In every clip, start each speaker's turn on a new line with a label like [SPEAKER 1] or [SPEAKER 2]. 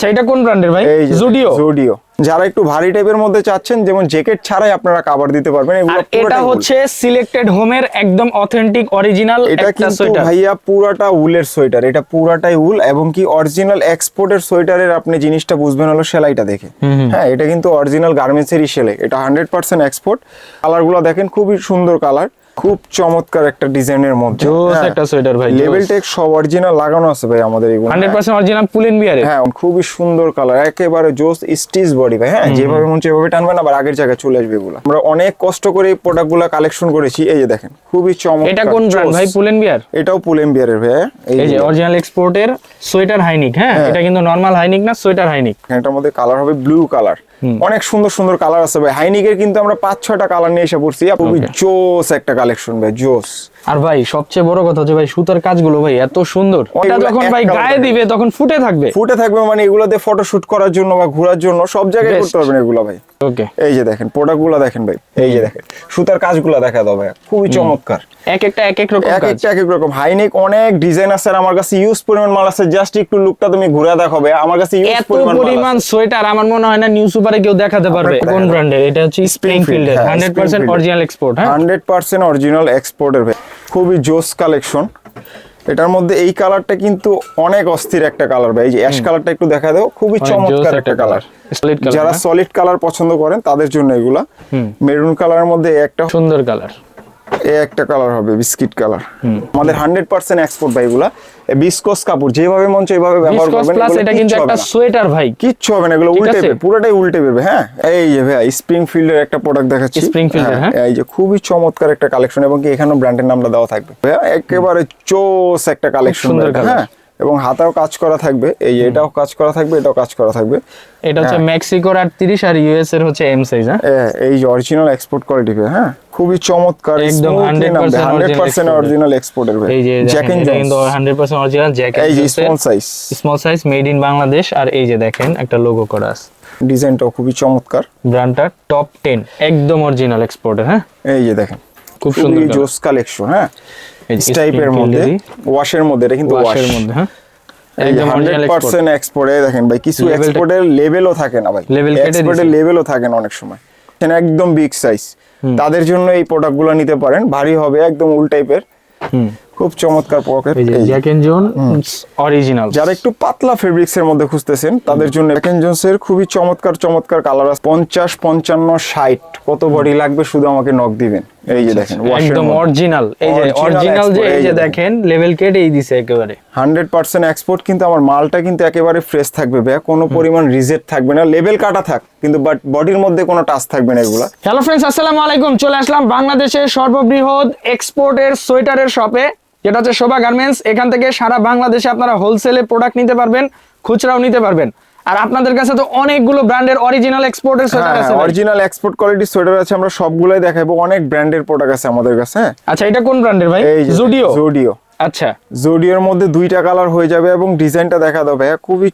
[SPEAKER 1] আচ্ছা এটা কোন ব্র্যান্ডের ভাই? জুডিও
[SPEAKER 2] জুডিও যারা একটু ভারী টাইপের মধ্যে চাচ্ছেন যেমন জ্যাকেট ছাড়াই আপনারা কাভার দিতে পারবেন। এগুলো
[SPEAKER 1] আর এটা হচ্ছে সিলেক্টেড হোমের একদম অথেন্টিক অরিজিনাল
[SPEAKER 2] এটা কিন্তু
[SPEAKER 1] সোয়েটার।
[SPEAKER 2] ভাইয়া পুরাটা উলের সোয়েটার। এটা পুরাটাই উল এবং কি অরিজিনাল এক্সপোর্টের সোয়েটারের আপনি জিনিসটা বুঝবেন হলো সেলাইটা দেখে। হ্যাঁ এটা কিন্তু অরিজিনাল গার্মেন্টসেরই সেলাই। এটা হান্ড্রেড পার্সেন্ট এক্সপোর্ট কালারগুলো দেখেন খুবই সুন্দর কালার খুব চমৎকার একটা ডিজাইনের মধ্যে।
[SPEAKER 1] জোস একটা সোয়েটার ভাই
[SPEAKER 2] লেভেল টেক সব অরিজিনাল লাগানো আছে ভাই আমাদের এগুলো
[SPEAKER 1] হান্ড্রেড পার্সেন্ট অরিজিনাল পুলেন বিয়ারে
[SPEAKER 2] হ্যাঁ খুবই সুন্দর কালার একেবারে জোস স্টিচ বডি ভাই হ্যাঁ যেভাবে মন চায় টানবেন আবার আগের জায়গায় চলে আসবে এগুলো। আমরা অনেক কষ্ট করে এই প্রোডাক্টগুলো কালেকশন করেছি এই যে দেখেন খুবই চমৎকার
[SPEAKER 1] এটা কোন ব্র্যান্ড ভাই পুলেন বিয়ার
[SPEAKER 2] এটাও পুলেন এম্বিয়ারের ভাই হ্যাঁ?
[SPEAKER 1] এই যে অরিজিনাল এক্সপোর্টের সোয়েটার হাইনিক হ্যাঁ? এটা কিন্তু নরমাল হাইনিক না সোয়েটার হাইনিক?
[SPEAKER 2] এটার মধ্যে কালার হবে ব্লু কালার অনেক সুন্দর সুন্দর কালার আছে ভাই হাইনিকের কিন্তু আমরা পাঁচ ছয়টা কালার নিয়ে এসে পড়ছি খুবই জোস একটা কালেকশন ভাই জোস
[SPEAKER 1] আর ভাই সবচেয়ে বড় কথা হচ্ছে ভাই সুতার কাজগুলো ভাই এত সুন্দর।
[SPEAKER 2] এগুলো
[SPEAKER 1] যখন ভাই গায়ে দিবে তখন ফুটে থাকবে।
[SPEAKER 2] ফুটে থাকবে মানে এগুলো দিয়ে ফটো শুট করার জন্য বা ঘোরার জন্য সব জায়গায় করতে পারবেন এগুলো ভাই।
[SPEAKER 1] ওকে
[SPEAKER 2] এই যে দেখেন প্রোডাক্টগুলো দেখেন ভাই এই যে দেখেন সুতার কাজগুলো দেখা দাও ভাই খুবই চমৎকার।
[SPEAKER 1] এক একটা এক এক রকম
[SPEAKER 2] এক একটা এক এক রকম। হাইনেক অনেক ডিজাইন আছে আর আমার কাছে ইউজ পরিমাণ মাল আছে জাস্ট একটু লুকটা তুমি ঘুরে দেখাবে আমার কাছে ইউজ পরিমাণ মাল
[SPEAKER 1] পরিমাণ সোয়েটার আমার মনে হয় না নিউ সুপারে কেউ দেখাতে পারবে। কোন ব্র্যান্ডের এটা হচ্ছে Springfield hundred percent
[SPEAKER 2] Springfield।
[SPEAKER 1] Original export হ্যাঁ?
[SPEAKER 2] হান্ড্রেড পার্সেন্ট অরিজিনাল এক্সপোর্টের ভাই। খুবই জোস কালেকশন। এটার মধ্যে এই কালারটা কিন্তু অনেক অস্থির একটা কালার ভাই। এই যে অ্যাশ কালারটা একটু দেখা দাও খুবই চমৎকার একটা কালার। যারা সলিড কালার পছন্দ করেন তাদের জন্য এগুলা। মেরুন কালারের মধ্যে একটা
[SPEAKER 1] সুন্দর কালার।
[SPEAKER 2] এ একটা কালার হবে বিস্কিট কালার। আমাদের হান্ড্রেড পার্সেন্ট এক্সপোর্ট ভাই এগুলা। বিস্কস কাপড় যেভাবে মন চাই এভাবে ব্যবহার
[SPEAKER 1] বিসকস
[SPEAKER 2] করবেন
[SPEAKER 1] প্লাস এটা কিন্তু
[SPEAKER 2] কিচ্ছু
[SPEAKER 1] একটা
[SPEAKER 2] হবে
[SPEAKER 1] সোয়েটার ভাই।
[SPEAKER 2] কিচ্ছু হবে না এগুলো উল্টে পে পুরোটাই উল্টে পেবে হ্যাঁ? এই যে ভাই স্প্রিং ফিল্ডের একটা প্রোডাক্ট দেখাচ্ছি।
[SPEAKER 1] স্প্রিং ফিল্ডের হ্যাঁ?
[SPEAKER 2] এই যে খুবই চমৎকার একটা কালেকশন এবং কি এখানেও ব্র্যান্ডের নামটা দেওয়া থাকবে। ভাইয়া, একেবারে চোস একটা কালেকশন
[SPEAKER 1] সুন্দর
[SPEAKER 2] হ্যাঁ? এবং হাতাও কাজ করা থাকবে। এই এটাও কাজ করা থাকবে এটাও কাজ করা থাকবে।
[SPEAKER 1] এটা হচ্ছে মেক্সিকোর আর তিরিশ আর ইউএস এর হচ্ছে এম সাইজ হ্যাঁ?
[SPEAKER 2] এ, এই যে অরিজিনাল এক্সপোর্ট কোয়ালিটি হ্যাঁ? খুবই চমৎকার
[SPEAKER 1] একদম 100%
[SPEAKER 2] হান্ড্রেড পার্সেন্ট অরিজিনাল এক্সপোর্টের ভাই
[SPEAKER 1] এই যে
[SPEAKER 2] জ্যাক
[SPEAKER 1] দেখেন
[SPEAKER 2] এন্ড
[SPEAKER 1] এটা কিন্তু হান্ড্রেড পার্সেন্ট অরিজিনাল জ্যাক
[SPEAKER 2] এই যে small size
[SPEAKER 1] small size made in Bangladesh আর এই যে দেখেন একটা লোগো করা আছে।
[SPEAKER 2] ডিজাইনটাও খুবই চমৎকার।
[SPEAKER 1] ব্র্যান্ডটা টপ টেন একদম অরিজিনাল এক্সপোর্টের হ্যাঁ?
[SPEAKER 2] এই যে দেখেন
[SPEAKER 1] খুব সুন্দর
[SPEAKER 2] জোস কালেকশন হ্যাঁ?
[SPEAKER 1] এই
[SPEAKER 2] টাইপের মধ্যে ওয়াশের মধ্যে এটা কিন্তু
[SPEAKER 1] ওয়াশের মধ্যে হ্যাঁ? এক্সপোর্ট
[SPEAKER 2] দেখেন ভাই কিছু এক্সপোর্টের লেভেলও থাকে না ভাই। এক্সপোর্টের লেভেলও থাকে না অনেক সময়। একদম বিগ সাইজ তাদের জন্য এই প্রোডাক্ট প্রোডাক্টগুলো নিতে পারেন ভারী হবে একদম উল টাইপের খুব চমৎকার পকেট
[SPEAKER 1] এই যে জ্যাক জোন অরিজিনাল
[SPEAKER 2] যারা একটু পাতলা ফেব্রিক্স এর মধ্যে খুঁজতেছেন তাদের জন্য জ্যাকেন জোন্স এর খুবই চমৎকার চমৎকার কালার আছে। পঞ্চাশ পঞ্চান্ন ষাট কত বডি লাগবে শুধু আমাকে নক দিবেন। এই যে দেখেন
[SPEAKER 1] একদম অরিজিনাল এই যে অরিজিনাল যে এই যে দেখেন। লেভেল কেটে এই দিছে একেবারে।
[SPEAKER 2] হান্ড্রেড পার্সেন্ট এক্সপোর্ট কিন্তু আমার মালটা কিন্তু একেবারে ফ্রেশ থাকবে ভাই কোনো পরিমাণ রিজেক্ট থাকবে না। লেভেল কাটা থাক কিন্তু বাট বডির মধ্যে কোনো টাচ থাকবে না এগুলা।
[SPEAKER 1] হ্যালো ফ্রেন্ডস আসসালামু আলাইকুম। চলে আসলাম বাংলাদেশের সর্ববৃহৎ এক্সপোর্টের সোয়েটারের শপে যেটা হচ্ছে শোভা গার্মেন্টস। এখান থেকে সারা বাংলাদেশে আপনারা হোলসেলে প্রোডাক্ট নিতে পারবেন খুচরাও নিতে পারবেন। আর আপনাদের কাছে তো অনেকগুলো ব্র্যান্ডের অরিজিনাল এক্সপোর্টের সোয়েটার আছে
[SPEAKER 2] অরিজিনাল এক্সপোর্ট কোয়ালিটি সোয়েটার আছে আমরা সবগুলাই দেখাবো অনেক ব্র্যান্ডের প্রোডাক্ট আছে আমাদের কাছে হ্যাঁ?
[SPEAKER 1] আচ্ছা এটা কোন ব্র্যান্ডের ভাই? জুডিও
[SPEAKER 2] জুডিও
[SPEAKER 1] আচ্ছা।
[SPEAKER 2] জুডিওর মধ্যে দুইটা কালার হয়ে যাবে এবং ডিজাইনটা দেখা দাও ভাইয়া খুবই
[SPEAKER 1] এর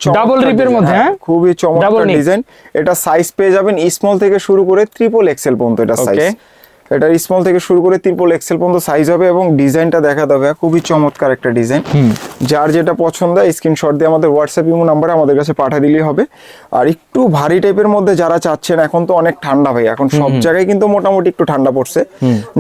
[SPEAKER 2] design,
[SPEAKER 1] মধ্যে, হ্যাঁ?
[SPEAKER 2] খুবই চমৎকার ডিজাইন এটা সাইজ পেয়ে যাবেন স্মল থেকে শুরু করে ট্রিপল এক্সেল পর্যন্ত এটা সাইজ এটা স্মল থেকে শুরু করে ত্রিপল এক্সেল পর্যন্ত সাইজ হবে এবং ডিজাইনটা দেখা দেবে খুবই চমৎকার একটা ডিজাইন। যার যেটা পছন্দ হয় স্ক্রিনশট দিয়ে আমাদের হোয়াটসঅ্যাপ ইমো নাম্বারে আমাদের কাছে পাঠিয়ে দিলেই হবে। আর একটু ভারী টাইপের মধ্যে যারা চাচ্ছেন এখন তো অনেক ঠান্ডা ভাই। এখন সব জায়গায় কিন্তু মোটামুটি একটু ঠান্ডা পড়ছে।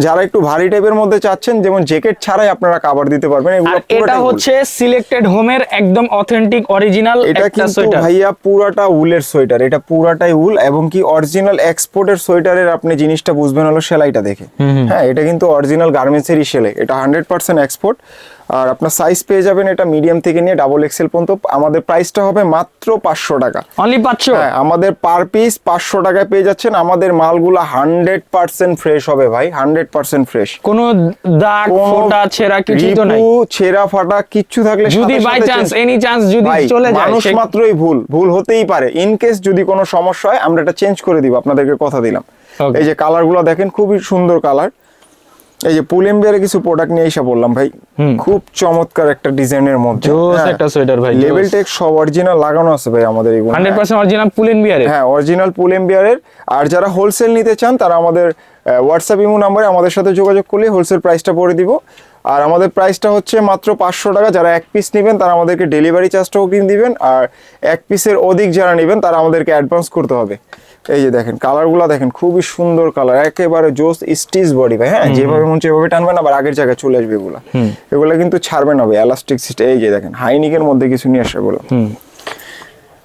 [SPEAKER 2] যারা একটু ভারী টাইপের মধ্যে চাচ্ছেন যেমন জ্যাকেট ছাড়াই আপনারা কাভার দিতে পারবেন।
[SPEAKER 1] এটা হচ্ছে সিলেক্টেড হোমের একদম অথেন্টিক অরিজিনাল
[SPEAKER 2] এটা কিন্তু
[SPEAKER 1] সোয়েটার
[SPEAKER 2] ভাইয়া পুরাটা উলের সোয়েটার এটা পুরাটাই উল এবং কি অরিজিনাল এক্সপোর্টের সোয়েটারের আপনি জিনিসটা বুঝবেন হলো সেলাইটা। দেখে। হ্যাঁ এটা কিন্তু অরিজিনাল গার্মেন্টসেরই সেলে এটা হান্ড্রেড পার্সেন্ট এক্সপোর্ট আর আপনার সাইজ পেয়ে যাবেন এটা মিডিয়াম থেকে নিয়ে ডাবল এক্সেল পর্যন্ত। আমাদের প্রাইসটা হবে মাত্র পাঁচশো টাকা।
[SPEAKER 1] অনলি পাঁচশো?
[SPEAKER 2] হ্যাঁ আমাদের পার পিস পাঁচশো টাকায় পেয়ে যাচ্ছেন। আমাদের মালগুলো হান্ড্রেড পার্সেন্ট ফ্রেশ হবে ভাই হান্ড্রেড পার্সেন্ট ফ্রেশ
[SPEAKER 1] কোনো দাগ ফোটা ছেঁড়া কিছু তো নাই?
[SPEAKER 2] ছেঁড়া ফাটা কিচ্ছু থাকলে
[SPEAKER 1] যদি বাই চান্স এনি চান্স যদি চলে যায়
[SPEAKER 2] মানুষ মাত্রই ভুল। ভুল হতেই পারে। ইন কেস যদি কোনো সমস্যা হয় আমরা এটা চেঞ্জ করে দিব। আপনাদেরকে কথা দিলাম. এই যে কালারগুলো দেখেন খুবই সুন্দর কালার। এই যে পুলেম্বিয়ারে কিছু প্রোডাক্ট নিয়ে এসে বললাম ভাই। খুব চমৎকার একটা ডিজাইনের মধ্যে।
[SPEAKER 1] একটা সোয়েটার ভাই
[SPEAKER 2] লেভেল টেক সব অরিজিনাল লাগানো আছে ভাই আমাদের এগুলো।
[SPEAKER 1] পার্সেন্ট অরিজিনাল পুলেন বিয়ারে
[SPEAKER 2] হ্যাঁ অরিজিনাল পুলেম্বিয়ারের আর যারা হোলসেল নিতে চান তারা আমাদের হোয়াটসঅ্যাপ ইমো নাম্বারে আমাদের সাথে যোগাযোগ করলে হোলসেল প্রাইসটা পরে দিব। আর আমাদের প্রাইসটা হচ্ছে মাত্র পাঁচশো টাকা। যারা এক পিস নেবেন তারা আমাদেরকে ডেলিভারি চার্জটাও কিনে দিবেন। আর এক পিসের অধিক যারা নেবেন তারা আমাদেরকে অ্যাডভান্স করতে হবে। এই যে দেখেন কালারগুলো দেখেন খুবই সুন্দর কালার একেবারে জোস স্টিচ বডি ভাই হ্যাঁ? যেভাবে মন সেভাবে টানবেন আবার আগের জায়গায় চলে আসবে এগুলো। এগুলো কিন্তু ছাড়বে না ভাই এলাস্টিক সিস্টেম এই যে দেখেন হাইনিকের মধ্যে কিছু নিয়ে আসে এগুলো।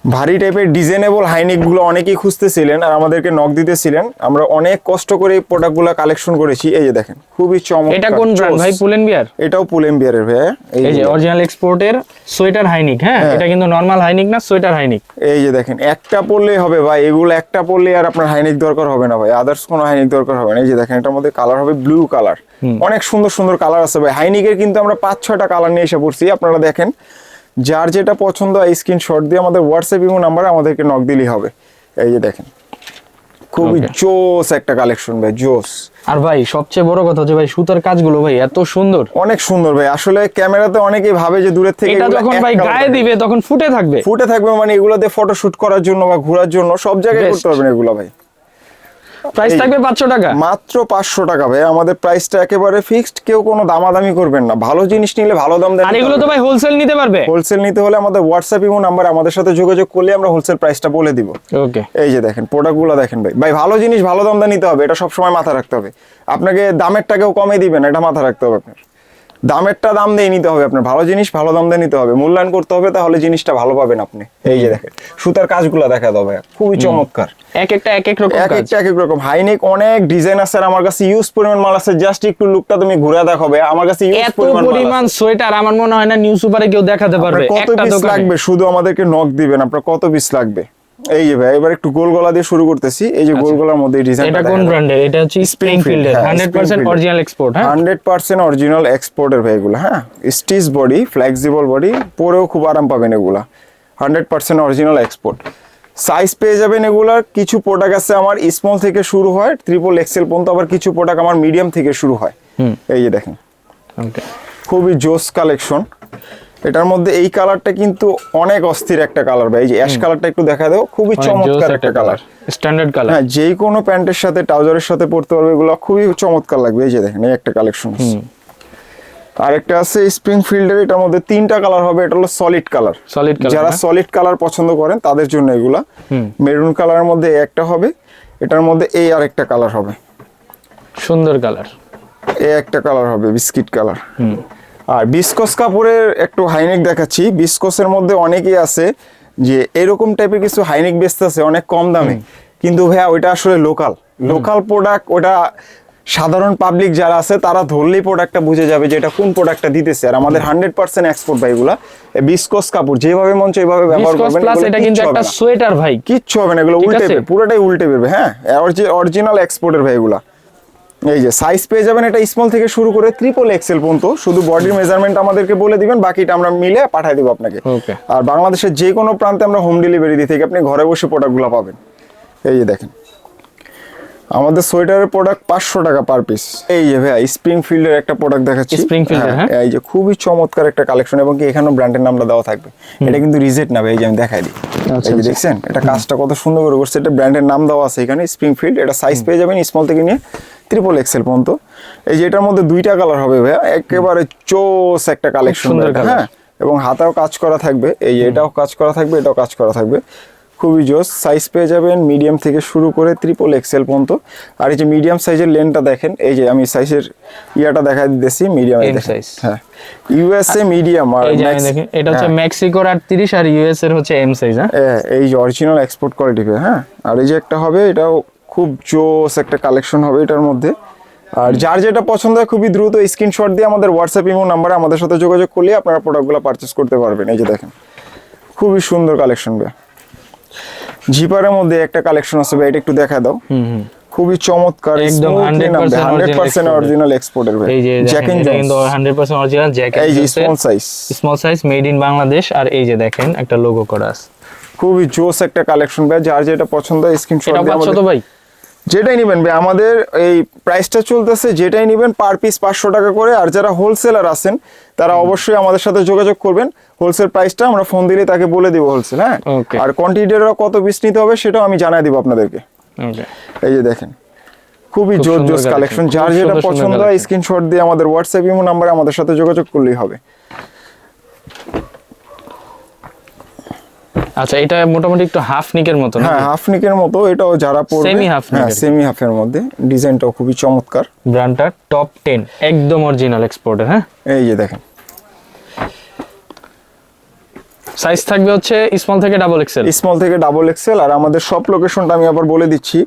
[SPEAKER 2] ভারী টাইপের ডিজাইনেবল হাইনিকগুলো অনেকেই খুঁজতেছিলেন আর আমাদেরকে নক দিতেছিলেন। আমরা অনেক কষ্ট করে এই প্রোডাক্টগুলো কালেকশন করেছি। এই যে দেখেন খুবই চমৎকার।
[SPEAKER 1] এটা কোন ব্র্যান্ড ভাই পুলেন বিয়ার
[SPEAKER 2] এটাও পুলেম বিয়ারের ভাই? এই
[SPEAKER 1] যে
[SPEAKER 2] যে।
[SPEAKER 1] অরিজিনাল এক্সপোর্টের সোয়েটার হাইনিক হ্যাঁ? এটা কিন্তু নরমাল হাইনিক না সোয়েটার হাইনিক
[SPEAKER 2] এই যে দেখেন একটা পরলেই হবে ভাই এগুলো একটা পরলে আর আপনার হাইনিক দরকার হবে না ভাই আদার্স কোনো হাইনিক দরকার হবে না। এই যে দেখেন এটার মধ্যে কালার হবে ব্লু কালার অনেক সুন্দর সুন্দর কালার আছে ভাই হাইনিকের কিন্তু আমরা পাঁচ ছয়টা কালার নিয়ে এসে পড়ছি আপনারা দেখেন। যার যেটা পছন্দ হয় স্ক্রিনশট দিয়ে আমাদের হোয়াটসঅ্যাপ ইমো নাম্বারে আমাদেরকে নক দিলেই হবে। এই যে দেখেন খুবই. জোস একটা কালেকশন ভাই জোস।
[SPEAKER 1] আর ভাই সবচেয়ে বড় কথা হচ্ছে ভাই সুতার কাজগুলো ভাই এত সুন্দর।
[SPEAKER 2] অনেক সুন্দর ভাই আসলে ক্যামেরাতে অনেকেই ভাবে যে দূরের থেকে
[SPEAKER 1] এটা যখন ভাই গায়ে দিবে তখন ফুটে থাকবে।
[SPEAKER 2] ফুটে থাকবে মানে এগুলো দিয়ে ফটোশুট করার জন্য বা ঘোরার জন্য সব জায়গায়. করতে পারবেন এগুলো ভাই।
[SPEAKER 1] প্রাইস থাকবে পাঁচশো টাকা?
[SPEAKER 2] মাত্র পাঁচশো টাকা ভাই। আমাদের প্রাইসটা একেবারে ফিক্সড কেউ কোনো দামাদামি করবেন না। ভালো জিনিস নিলে ভালো দাম দেন।
[SPEAKER 1] আর এগুলো তো ভাই হোলসেল নিতে পারবে?
[SPEAKER 2] হোলসেল নিতে হলে আমাদের হোয়াটসঅ্যাপ ইমো নাম্বার আমাদের সাথে যোগাযোগ করলে আমরা হোলসেল প্রাইসটা বলে দিব।
[SPEAKER 1] ওকে
[SPEAKER 2] এই যে দেখেন প্রোডাক্টগুলো দেখেন ভাই। ভাই ভালো জিনিস ভালো দাম দিয়ে নিতে হবে। এটা সবসময় মাথা রাখতে হবে। আপনাকে দামেরটাকেও কমে দিবেন এটা মাথা রাখতে হবে আপনার। দামেরটা দাম দিয়ে নিতে হবে আপনার। ভালো জিনিস ভালো দাম দিয়ে নিতে হবে। মূল্যায়ন করতে হবে তাহলে জিনিসটা ভালো পাবেন আপনি। এই যে দেখেন সুতার কাজগুলো দেখা দেবে খুবই চমৎকার।
[SPEAKER 1] এক একটা এক এক রকম
[SPEAKER 2] এক একটা এক এক রকম। হাইনেক অনেক ডিজাইন আছে আর আমার কাছে ইউজ পরিমাণ মাল আছে। জাস্ট একটু লুকটা তুমি ঘুরে দেখাবে। আমার কাছে ইউজ পরিমাণ
[SPEAKER 1] পরিমাণ সোয়েটার আমার মনে হয় না নিউ সুপারে কেউ দেখাতে পারবে।
[SPEAKER 2] কত পিস লাগবে? শুধু আমাদেরকে নক দিবেন। আপনার কত পিস লাগবে? এই যে ভাই এবার একটু গোল গলা দিয়ে শুরু করতেছি। এই যে গোল গলার মধ্যে ডিজাইন
[SPEAKER 1] এটা কোন ব্র্যান্ডের এটা হচ্ছে স্প্রিংফিল্ড
[SPEAKER 2] হ্যাঁ,
[SPEAKER 1] 100% অরিজিনাল এক্সপোর্ট হ্যাঁ?
[SPEAKER 2] হান্ড্রেড পার্সেন্ট অরিজিনাল এক্সপোর্টের ভাই এগুলো হ্যাঁ? স্টিচ বডি ফ্লেক্সিবল বডি পরেও খুব আরাম পাবেন এগুলা। Hundred percent original export size পেয়ে যাবেন এগুলার। কিছু প্রোডাক্ট আছে আমার স্মল থেকে শুরু হয় ট্রিপল এক্সেল পর্যন্ত আবার কিছু প্রোডাক্ট আমার মিডিয়াম থেকে শুরু হয়। এই যে দেখেন। খুবই জোস কালেকশন এটার মধ্যে এই কালারটা কিন্তু অনেক অস্থির একটা কালার ভাই। এই যে অ্যাশ কালারটা একটু দেখা দাও খুবই চমৎকার একটা কালার
[SPEAKER 1] স্ট্যান্ডার্ড কালার
[SPEAKER 2] হ্যাঁ যেই কোনো প্যান্টের সাথে ট্রাউজারের সাথে পরতে পারবে এগুলো খুবই চমৎকার লাগবে। এই যে দেখেন এই একটা কালেকশন আরেকটা আছে স্প্রিং ফিল্ডের এটার মধ্যে তিনটা কালার হবে এটা হলো সলিড কালার
[SPEAKER 1] সলিড কালার
[SPEAKER 2] যারা সলিড কালার পছন্দ করেন তাদের জন্য এগুলা। মেরুন কালারের মধ্যে একটা হবে এটার মধ্যে এই আরেকটা কালার হবে।
[SPEAKER 1] সুন্দর কালার
[SPEAKER 2] এই একটা কালার হবে বিস্কিট কালার আর বিস্কস কাপড়ের একটু হাইনেক দেখাচ্ছি। বিস্কসের মধ্যে অনেকেই আছে যে এরকম টাইপের কিছু হাইনেক বেচতেছে অনেক কম দামে। কিন্তু ভাইয়া ওইটা আসলে লোকাল লোকাল প্রোডাক্ট ওটা সাধারণ পাবলিক যারা আছে তারা ধরলেই প্রোডাক্টটা বুঝে যাবে যে এটা কোন প্রোডাক্টটা দিতেছে। আর আমাদের হান্ড্রেড পার্সেন্ট এক্সপোর্ট ভাই এগুলা বিস্কস কাপড় যেভাবে মন চায় এইভাবে ব্যবহার করবেন
[SPEAKER 1] এটা কিন্তু একটা সোয়েটার ভাই।
[SPEAKER 2] কিচ্ছু হবে না এগুলো উল্টে? পুরোটাই উল্টে বেরবে হ্যাঁ? অরিজিনাল এক্সপোর্টের ভাই এগুলা। এই যে সাইজ পেয়ে যাবেন এটা স্মল থেকে শুরু করে ট্রিপল এক্সেল পর্যন্ত শুধু বডির মেজারমেন্ট আমাদেরকে বলে দিবেন বাকিটা আমরা মিলে পাঠিয়ে দিব আপনাকে। আর বাংলাদেশের যে কোনো প্রান্তে আমরা হোম ডেলিভারি দিই থেকে আপনি ঘরে বসে প্রোডাক্টগুলো পাবেন। এই যে দেখেন। আমাদের সোয়েটারের প্রোডাক্ট পাঁচশো টাকা পার পিস এই যে ভাই স্প্রিং ফিল্ডের একটা প্রোডাক্ট দেখাচ্ছি।
[SPEAKER 1] Springfield এর, হ্যাঁ?
[SPEAKER 2] এই যে খুবই চমৎকার একটা কালেকশন এবং কি এখানেও ব্র্যান্ডের নামটা দেওয়া থাকবে। এটা কিন্তু রিজেট না ভাই এই যে আমি দেখাই দিই।
[SPEAKER 1] আচ্ছা,
[SPEAKER 2] এই যে
[SPEAKER 1] আচ্ছা।
[SPEAKER 2] দেখছেন এটা কাজটা কত সুন্দর করে করছে। এটা ব্র্যান্ডের নাম দেওয়া আছে এখানে স্প্রিং ফিল্ড এটা সাইজ পেয়ে যাবেন স্মল থেকে নিয়ে ট্রিপল এক্সেল পর্যন্ত। এই যে এটার মধ্যে দুইটা কালার হবে ভাইয়া একেবারে চোস একটা কালেকশন হ্যাঁ? এবং হাতাও কাজ করা থাকবে। এই এটাও কাজ করা থাকবে এটাও কাজ করা থাকবে। খুবই জোস। সাইজ পেয়ে যাবেন মিডিয়াম থেকে শুরু করে ত্রিপল এক্সেল পর্যন্ত। আর এই যে মিডিয়াম সাইজের লেনটা দেখেন এই যে আমি সাইজের ইয়াটা দেখা দিতেছি মিডিয়াম
[SPEAKER 1] সাইজ
[SPEAKER 2] হ্যাঁ। ইউএসএ মিডিয়াম আর
[SPEAKER 1] এটা হচ্ছে
[SPEAKER 2] হ্যাঁ।
[SPEAKER 1] মেক্সিকোর 38 আর ইউএস এর হচ্ছে এম সাইজ হ্যাঁ?
[SPEAKER 2] এই যে অরিজিনাল এক্সপোর্ট কোয়ালিটি হ্যাঁ। আর এই যে একটা হবে এটাও খুব জোস একটা কালেকশন হবে এটার মধ্যে। আর যার যেটা পছন্দ হয় খুবই দ্রুত স্ক্রিনশট দিয়ে আমাদের হোয়াটসঅ্যাপ ইমো নাম্বারে আমাদের সাথে যোগাযোগ করলে আপনারা প্রোডাক্টগুলো পারচেস করতে পারবেন। এই যে দেখেন খুবই সুন্দর কালেকশন ভাই জিপারের মধ্যে একটা কালেকশন আছে ভাই এটা একটু দেখা দাও। খুবই চমৎকার
[SPEAKER 1] একদম 100%
[SPEAKER 2] হান্ড্রেড পার্সেন্ট
[SPEAKER 1] original
[SPEAKER 2] অরিজিনাল এক্সপোর্টের ভাই।
[SPEAKER 1] এই যে
[SPEAKER 2] জ্যাক
[SPEAKER 1] দেখেন এটা কিন্তু 100% অরিজিনাল জ্যাকেট
[SPEAKER 2] এই যে small size
[SPEAKER 1] small size made in Bangladesh আর এই যে দেখেন একটা লোগো করা আছে।
[SPEAKER 2] খুবই জোস একটা কালেকশন ভাই যার যেটা পছন্দ স্ক্রিনশট দিয়ে আমাদের
[SPEAKER 1] তো ভাই।
[SPEAKER 2] যেটাই নেবেন ভাই আমাদের এই প্রাইসটা চলতেছে যেটাই নেবেন পার পিস পাঁচশো টাকা করে। আর যারা হোলসেলার আছেন তারা অবশ্যই আমাদের সাথে যোগাযোগ করবেন। হোলসেল প্রাইসটা আমরা ফোন দিলে তাকে বলে দিব হোলসেল হ্যাঁ. আর কোয়ান্টিটিটা কত পিস নিতে হবে সেটাও আমি জানাই দিব আপনাদেরকে। এই যে দেখেন খুবই
[SPEAKER 1] খুব
[SPEAKER 2] জোর জোস কালেকশন যার যেটা পছন্দ হয়। স্ক্রিনশট দিয়ে আমাদের হোয়াটসঅ্যাপ ইমো নাম্বারে আমাদের সাথে যোগাযোগ করলেই হবে।
[SPEAKER 1] আচ্ছা এটা মোটামুটি একটু হাফ নিকের মতো না
[SPEAKER 2] হ্যাঁ হাফ নিকের মতো এটাও যারা পড়বে
[SPEAKER 1] Semi half
[SPEAKER 2] হ্যাঁ। সেমি হাফের মধ্যে। ডিজাইনটাও খুবই চমৎকার।
[SPEAKER 1] ব্র্যান্ডটা টপ টেন একদম অরিজিনাল এক্সপোর্টের হ্যাঁ?
[SPEAKER 2] এই যে দেখেন।
[SPEAKER 1] সাইজ থাকবে হচ্ছে স্মল থেকে ডাবল এক্সেল
[SPEAKER 2] স্মল থেকে ডাবল এক্সেল আর আমাদের সব লোকেশনটা আমি আবার বলে দিচ্ছি।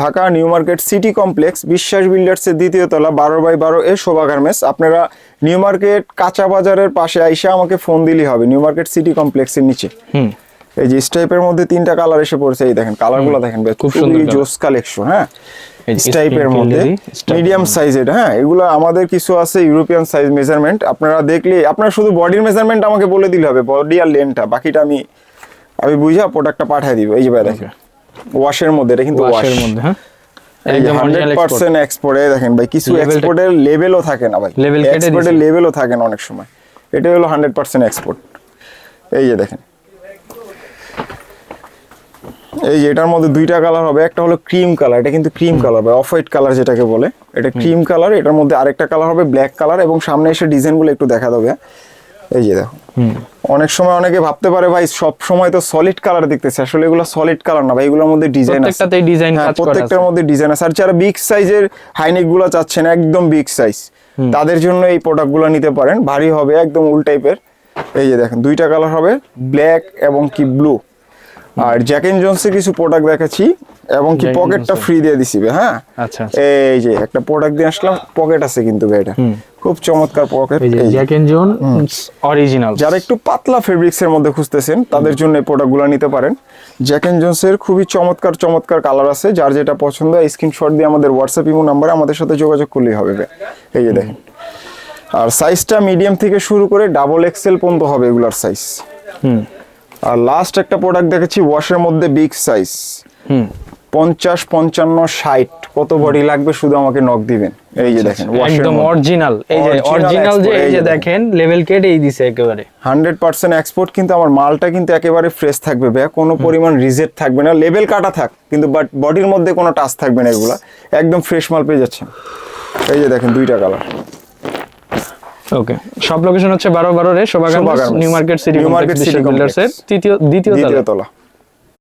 [SPEAKER 2] Dhaka new market city complex Biswas বিল্ডার্সের দ্বিতীয় তলা বারো বাই বারো এ শোভা গার্মেন্টস। আপনারা নিউ মার্কেট কাঁচা বাজারের পাশে আইসা আমাকে ফোন দিলেই হবে নিউ মার্কেট সিটি কমপ্লেক্সের নিচে।
[SPEAKER 1] হুম।
[SPEAKER 2] এই যে স্টাইপের মধ্যে তিনটা কালার এসে পড়ছে এই দেখেন কালারগুলো দেখেন বেশ
[SPEAKER 1] খুব সুন্দর
[SPEAKER 2] জোস কালেকশন হ্যাঁ? স্টাইপের মধ্যে মিডিয়াম সাইজের হ্যাঁ? এগুলো আমাদের কিছু আছে ইউরোপিয়ান সাইজ মেজারমেন্ট আপনারা দেখলে আপনারা শুধু বডির মেজারমেন্ট আমাকে বলে দিলে হবে বডি আর লেনটা বাকিটা আমি আমি বুঝা প্রোডাক্টটা পাঠিয়ে দিব। এই যে ভাই দেখেন ওয়াশের মধ্যে এটা কিন্তু
[SPEAKER 1] ওয়াশের মধ্যে হ্যাঁ?
[SPEAKER 2] একদম
[SPEAKER 1] একদম
[SPEAKER 2] হান্ড্রেড
[SPEAKER 1] অরিজিনাল এক্সপোর্ট
[SPEAKER 2] পার্সেন্ট এক্সপোর্টে দেখেন ভাই কিছু এক্সপোর্টের লেভেলও থাকে না ভাই। এক্সপোর্টের লেভেলও থাকে না অনেক সময়। এটা হলো হান্ড্রেড পার্সেন্ট এক্সপোর্ট এই যে দেখেন এই যে এটার মধ্যে দুইটা কালার হবে একটা হলো ক্রিম কালার এটা কিন্তু ক্রিম কালার বা অফ হোয়াইট কালার যেটাকে বলে এটা ক্রিম কালার এটার মধ্যে আরেকটা কালার হবে ব্ল্যাক কালার এবং সামনে এসে ডিজাইনগুলো একটু দেখা দেবে। এই যে দেখো। অনেক সময় অনেকে ভাবতে পারে ভাই সব সময় তো সলিড কালার দেখতেছে আসলে এগুলো সলিড কালার না। ভাই এগুলোর মধ্যে ডিজাইন আছে।
[SPEAKER 1] প্রত্যেকটাতেই ডিজাইন
[SPEAKER 2] হ্যাঁ
[SPEAKER 1] কাজ করা
[SPEAKER 2] প্রত্যেকটার মধ্যে ডিজাইন আছে। আর যারা বিগ সাইজের হাইনেকগুলো চাচ্ছেন একদম বিগ সাইজ তাদের জন্য এই প্রোডাক্টগুলো নিতে পারেন। ভারী হবে একদম উল টাইপের এই যে দেখেন দুইটা কালার হবে ব্ল্যাক এবং কি ব্লু আর জ্যাক এন্ড জোন্সের কিছু প্রোডাক্ট দেখাচ্ছি এবং কি পকেটটা ফ্রি দিয়ে দিছি হ্যাঁ?
[SPEAKER 1] আচ্ছা
[SPEAKER 2] এই যে একটা প্রোডাক্ট দিয়ে আসলাম পকেট আছে কিন্তু ভাই এটা। খুব চমৎকার পকেট
[SPEAKER 1] এই জ্যাক এন্ড জোন অরিজিনাল
[SPEAKER 2] যারা একটু পাতলা ফেব্রিক্স এর মধ্যে খুঁজতেছেন তাদের জন্য এই প্রোডাক্টগুলো নিতে পারেন। জ্যাক এন্ড জোন্সের খুবই চমৎকার চমৎকার কালার আছে। যার যেটা পছন্দ হয় স্ক্রিনশট দিয়ে আমাদের হোয়াটসঅ্যাপ ইমো নাম্বারে আমাদের সাথে যোগাযোগ করলেই হবে। এই যে দেখেন। আর সাইজটা মিডিয়াম থেকে শুরু করে ডাবল এক্সেল পর্যন্ত হবে এগুলার সাইজ
[SPEAKER 1] হুম।
[SPEAKER 2] আর লাস্ট একটা প্রোডাক্ট দেখেছি ওয়াশের মধ্যে বিগ সাইজ
[SPEAKER 1] হুম।
[SPEAKER 2] পঞ্চাশ পঞ্চান্ন ষাট কত বডি লাগবে শুধু আমাকে নক দিবেন। এই যে দেখেন
[SPEAKER 1] একদম অরিজিনাল এই যে অরিজিনাল যে এই
[SPEAKER 2] এই
[SPEAKER 1] যে দেখেন লেভেল কেটেই দিছে একেবারে।
[SPEAKER 2] হান্ড্রেড পার্সেন্ট এক্সপোর্ট কিন্তু আমার মালটা কিন্তু একেবারে ফ্রেশ থাকবে ভাইয়া কোনো পরিমাণ রিজেক্ট থাকবে না। লেভেল কাটা থাক কিন্তু বাট বডির মধ্যে কোনো টাচ থাকবে না এগুলা। একদম ফ্রেশ মাল পেয়ে যাচ্ছেন। এই যে দেখেন দুইটা কালার
[SPEAKER 1] ওকে সব লোকেশন হচ্ছে বারো বারো রে Shobha
[SPEAKER 2] Shobha
[SPEAKER 1] garments
[SPEAKER 2] garments,
[SPEAKER 1] new market city
[SPEAKER 2] new market city
[SPEAKER 1] কমপ্লেক্সের এর তৃতীয় দ্বিতীয়
[SPEAKER 2] তলা।